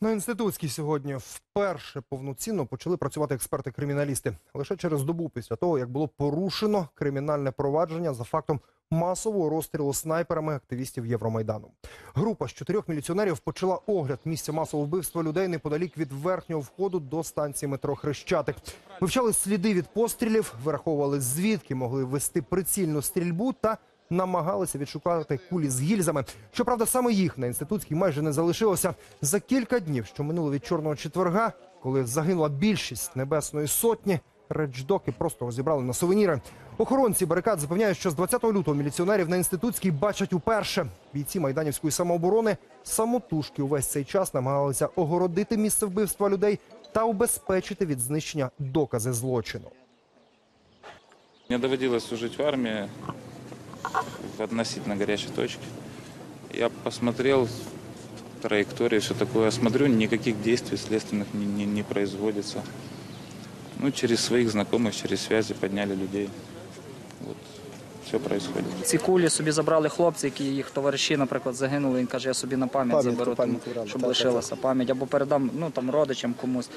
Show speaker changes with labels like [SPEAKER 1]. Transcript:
[SPEAKER 1] На інститутській сьогодні вперше повноцінно почали працювати експерти-криміналісти лише через добу після того, як було порушено кримінальне провадження за фактом масового розстрілу снайперами активістів Євромайдану. Група з чотирьох міліціонерів почала огляд місця масового вбивства людей неподалік від верхнього входу до станції метро Хрещатик. Вивчали сліди від пострілів, вираховували звідки могли вести прицільну стрільбу та намагалися відшукати кулі з гільзами. Щоправда, саме їх на інститутській майже не залишилося за кілька днів, що минуло від чорного четверга, коли загинула більшість небесної сотні. Речдоки просто розібрали на сувеніри. Охоронці барикад запевняють, що з 20 лютого міліціонерів на інститутській бачать уперше. Бійці майданівської самооборони самотужки увесь цей час намагалися огородити місце вбивства людей та убезпечити від знищення докази злочину.
[SPEAKER 2] Мне доводилось служить в армии в относительно горячей точке. Я посмотрел траекторию, все такое. Смотрю, никаких действий следственных не, не, не производится. Ну, через своих знакомых, через связи подняли людей. Вот, все происходит.
[SPEAKER 3] Ці кулі собі забрали хлопці, які їх товариші, наприклад, загинули. Він каже, я собі на пам'ять заберу, тому,
[SPEAKER 4] брали,
[SPEAKER 3] щоб
[SPEAKER 4] так,
[SPEAKER 3] лишилася пам'ять, або передам ну там родичам комусь.